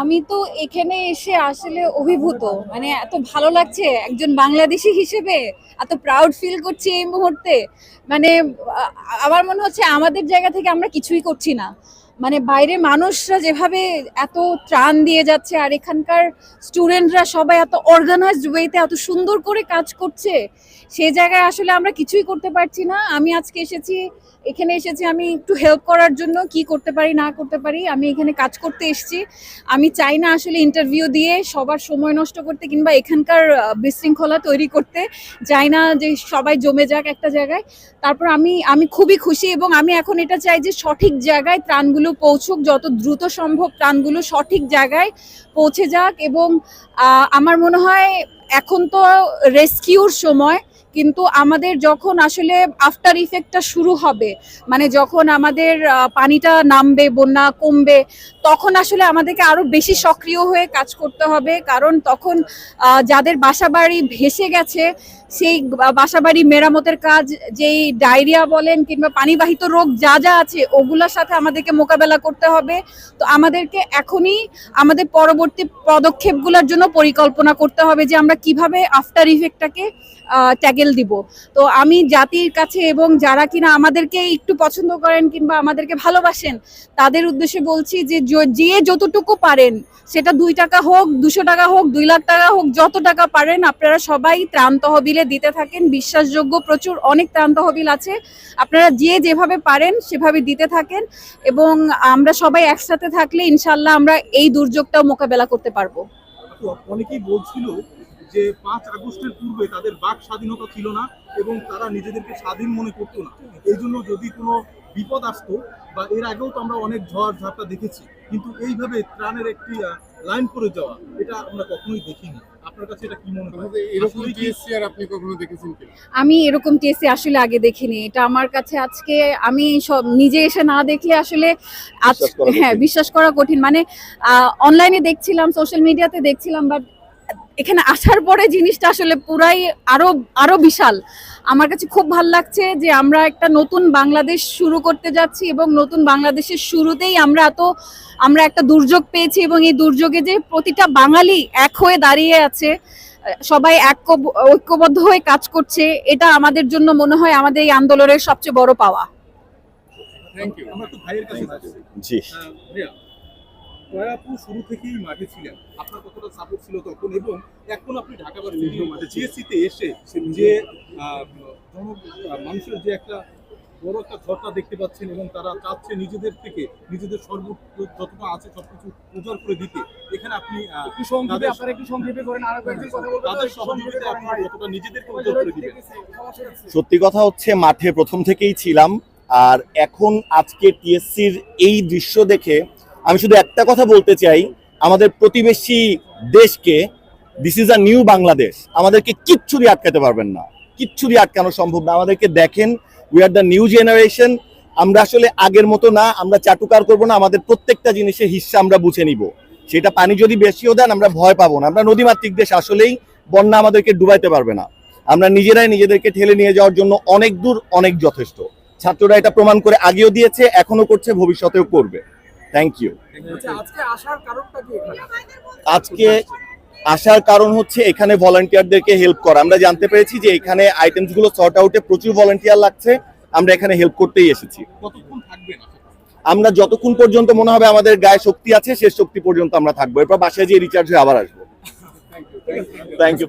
আমি তো এখানে এসে আসলে অভিভূত। মানে এত ভালো লাগছে একজন বাংলাদেশি হিসেবে, এত প্রাউড ফিল করছি এই মুহূর্তে। মানে আমার মনে হচ্ছে আমাদের জায়গা থেকে আমরা কিছুই করছি না। মানে বাইরে মানুষরা যেভাবে এত ত্রাণ দিয়ে যাচ্ছে আর এখানকার স্টুডেন্টরা সবাই এত অর্গানাইজড ওয়েতে এত সুন্দর করে কাজ করছে সেই জায়গায় আসলে আমরা কিছুই করতে পারছি না। আমি আজকে এসেছি, এখানে এসেছি, আমি একটু হেল্প করার জন্য কি করতে পারি, না করতে পারি, আমি এখানে কাজ করতে এসেছি। আমি চাই না আসলে ইন্টারভিউ দিয়ে সবার সময় নষ্ট করতে কিংবা এখানকার বিশৃঙ্খলা তৈরি করতে। চাই না যে সবাই জমে যাক একটা জায়গায়। তারপর আমি আমি খুবই খুশি এবং আমি এখন এটা চাই যে সঠিক জায়গায় ত্রাণগুলো পৌঁছুক, যত দ্রুত সম্ভব প্রাণগুলো সঠিক জায়গায় পৌঁছে যাক এবং আমার মনে হয় এখন তো রেস্কিউর সময়। কিন্তু আমাদের যখন আসলে আফটার ইফেক্টটা শুরু হবে মানে যখন আমাদের পানিটা নামবে, বন্যা কমবে, তখন আসলে আমাদেরকে আরও বেশি সক্রিয় হয়ে কাজ করতে হবে। কারণ তখন যাদের বাসাবাড়ি ভেসে গেছে, সেই বাসাবাড়ি মেরামতের কাজ, যেই ডায়রিয়া বলেন কিংবা পানিবাহিত রোগ যা যা আছে, ওগুলোর সাথে আমাদেরকে মোকাবেলা করতে হবে। তো আমাদেরকে এখনই আমাদের পরবর্তী পদক্ষেপগুলোর জন্য পরিকল্পনা করতে হবে যে আমরা কীভাবে আফটার ইফেক্টটাকে ট্যাগেল দিব। তো আমি জাতির কাছে এবং যারা কিনা আমাদেরকে একটু পছন্দ করেন কিংবা আমাদেরকে ভালোবাসেন, তাদের উদ্দেশ্যে বলছি যে যে যতটুকু পারেন, সেটা দুই টাকা হোক, দুশো টাকা হোক, দুই লাখ টাকা হোক, যত টাকা পারেন, আপনারা সবাই ত্রাণ তহবিলে দিতে থাকেন। বিশ্বাসযোগ্য প্রচুর অনেক ত্রাণ তহবিল আছে। আপনারা যে যেভাবে পারেন, সেভাবে দিতে থাকেন এবং আমরা সবাই একসাথে থাকলে ইনশাল্লাহ আমরা এই দুর্যোগটাও মোকাবেলা করতে পারব। অনেকেই বলছিল যে পাঁচ আগস্টের পূর্বে তাদের বাক স্বাধীনতা ছিল না এবং তারা নিজেদেরকে স্বাধীন মনে করতো না। এই জন্য যদি কোনো বিপদ আসতো বা এর আগেও তো আমরা অনেক ঝড় ঝাপটা দেখেছি কিন্তু এইভাবে ত্রাণের একটি লাইন করে যাওয়া এটা আমরা কখনোই দেখিনি। আপনার কাছে এটা কি মনে হয়? এরকম টিএসসি আর আপনি কখনো দেখেছেন কি? আমি এরকম টিএসসি আসলে আগে দেখিনি। এটা আমার কাছে আজকে আমি সব নিজে এসে না দেখলে আসলে হ্যাঁ বিশ্বাস করা কঠিন। মানে অনলাইনে দেখছিলাম সোশ্যাল মিডিয়াতে দেখছিলাম বাট এখানে আসার পরে জিনিসটা আসলে পুরাই আরও আরও বিশাল। আমার কাছে খুব ভালো লাগছে যে আমরা একটা নতুন বাংলাদেশ শুরু করতে যাচ্ছি এবং নতুন বাংলাদেশের শুরুতেই আমরা এত আমরা একটা দুর্যোগ পেয়েছি এবং এই দুর্যোগে যে প্রতিটা বাঙালি এক হয়ে দাঁড়িয়ে আছে সবাই ঐক্য- ঐক্যবদ্ধ হয়ে কাজ করছে এটা আমাদের জন্য মনে হয় আমাদের এই আন্দোলনের সবচেয়ে বড় পাওয়া। থ্যাংক ইউ আমরা একটু ভাইয়ের কাছে জি। আহ, ভাইয়া জয়া আপু শুরু থেকেই মাঠে ছিলেন। আপনার কতটা সাপোর্ট ছিল তখন এবং এখন আপনি ঢাকা ভার্সিটি জিএসসিতে এসে যে মানুষের যে একটা বড় একটা ঝড়টা দেখতে পাচ্ছেন এবং তারা চাচ্ছে নিজেদের থেকে নিজেদের সর্ব যতটা আছে সবকিছু উজাড় করে দিতে। এখানে আপনি একটু সংক্ষেপে আপনারা একটু সংক্ষেপে করেন আরও কয়েকজন কথা বলবেন তাদের সহযোগিতা করেন। কতটা নিজেদেরকে উজাড় করে দিবেন? সত্যি কথা হচ্ছে মাঠে প্রথম থেকেই ছিলাম আর এখন আজকে টিএসসির এই দৃশ্য দেখে আমি শুধু একটা কথা বলতে চাই, আমাদের প্রতিবেশী দেশকে this is a new Bangladesh আমাদেরকে কিচ্ছু দিয়ে আটকাতে পারবেন না কিচ্ছু দিয়ে আটকানো সম্ভব না, আমাদেরকে দেখেন we are the new generation আমরা আসলে আগের মতো না, আমরা চাটুকার করব না, আমাদের প্রত্যেকটা জিনিসের হিস্সা আমরা বুঝে নিব, সেটা পানি যদি বেশিও দেন, আমরা ভয় পাবো না, আমরা নদীমাতৃক দেশ আসলেই বন্যা আমাদেরকে ডুবাইতে পারবে না, আমরা নিজেরাই নিজেদেরকে ঠেলে নিয়ে যাওয়ার জন্য অনেক দূর অনেক যথেষ্ট, ছাত্ররা এটা প্রমাণ করে আগেও দিয়েছে এখনও করছে, ভবিষ্যতেও করবে। থ্যাংক ইউ আচ্ছা, আজকে আসার কারণটা কি এখানে? আজকে আসার কারণ হচ্ছে এখানে ভলান্টিয়ারদেরকে হেল্প করা। আমরা জানতে পেরেছি যে এখানে আইটেমসগুলো সর্ট আউটে প্রচুর ভলান্টিয়ার লাগছে। আমরা এখানে হেল্প করতেই এসেছি। আমরা যতক্ষণ পর্যন্ত মনে হবে আমাদের গায়ে শক্তি আছে শেষ শক্তি পর্যন্ত আমরা থাকব। এরপর বাসায় যেয়ে রিচার্জ হয়ে আবার আসব। Thank you